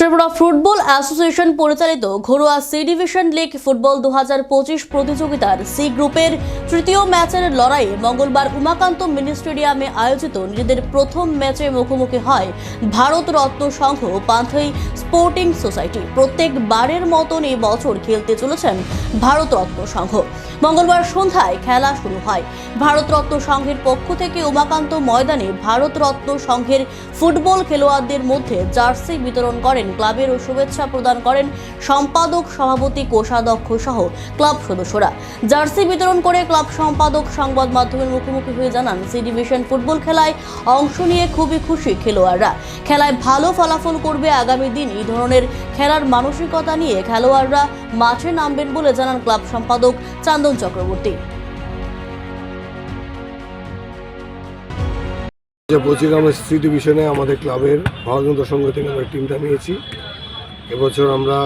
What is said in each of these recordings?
Tripura football association পরিচালিত ঘরোয়া C division league football দু হাজার পঁচিশ প্রতিযোগিতার সি গ্রুপের তৃতীয় ম্যাচের লড়াইয়ে মঙ্গলবার উমাকান্ত মিনি স্টেডিয়ামে আয়োজিত নিজেদের প্রথম ম্যাচে মুখোমুখি হয় ভারত রত্ন সংঘ পান্থই স্পোর্টিং সোসাইটি। প্রত্যেক বারের মতন এই বছর খেলতে চলেছেন ভারত রত্ন সংঘ। মঙ্গলবার সন্ধ্যায় খেলা শুরু হয়। ভারতরত্ন সংঘের পক্ষ থেকে উমাকান্ত ময়দানে ভারতরত্ন সংঘের ফুটবল খেলোয়াড়দের মধ্যে জার্সি বিতরণ করেন ক্লাবের শুভেচ্ছা প্রদান করেন সম্পাদক, সভাপতি, কোষাধ্যক্ষ সহ ক্লাব সদস্যরা। জার্সি বিতরণ করে ক্লাব সম্পাদক, সংবাদ মাধ্যমের মুখোমুখি হয়ে জানান, সি ডিভিশন ফুটবল খেলায় অংশ নিয়ে খুবই খুশি খেলোয়াড়রা। খেলায় ভালো ফলাফল করবে আগামী দিন এই ধরনের খেলার মানসিকতা নিয়ে খেলোয়াড়রা মাঠে নামবেন বলে জানান ক্লাব সম্পাদক চান্দন চক্রবর্তী। যে পঁচিশ আমরা সি ডিভিশনে আমাদের ক্লাবের ভারতন্ত সংঘ থেকে আমরা টিমটা নিয়েছি। এবছর আমরা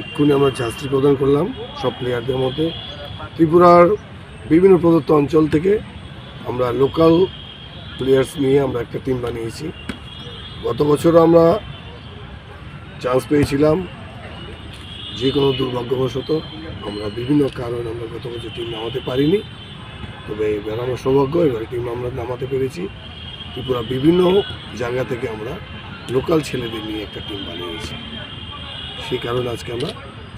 এক্ষুনি আমরা জার্সি প্রদান করলাম সব প্লেয়ারদের মধ্যে। ত্রিপুরার বিভিন্ন প্রদত্ত অঞ্চল থেকে আমরা লোকাল প্লেয়ার্স নিয়ে আমরা একটা টিম বানিয়েছি। গত বছর আমরা চান্স পেয়েছিলাম, যে কোনো দুর্ভাগ্যবশত আমরা বিভিন্ন কারণে আমরা গত বছর টিম নামাতে পারিনি। তবে এবার সৌভাগ্য, এবার টিম আমরা নামাতে পেরেছি। ত্রিপুরা বিভিন্ন জায়গা থেকে আমরা লোকাল ছেলেদের নিয়ে একটা টিম বানিয়েছি। সেই কারণে আজকে আমরা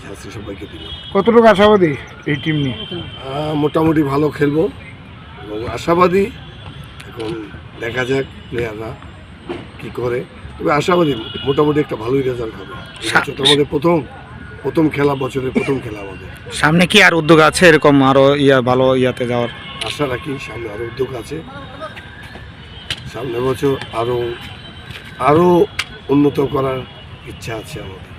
ঝাঁসি সবাইকে দিলাম। কতটুকু আশাবাদী এই টিম নিয়ে? মোটামুটি ভালো খেলব এবং আশাবাদী। এখন দেখা যাক প্লেয়াররা কি করে। তবে আশাবাদী মোটামুটি একটা ভালোই রেজাল্ট হবে। তো আমাদের প্রথম প্রথম খেলা বছরের প্রথম খেলা আমাদের। সামনে কি আর উদ্যোগ আছে এরকম আরও ইয়া ভালো ইয়াতে যাওয়ার? আশা রাখি সামনে আরও উদ্যোগ আছে। সামনের বছর আরও আরও উন্নত করার ইচ্ছা আছে আমাদের।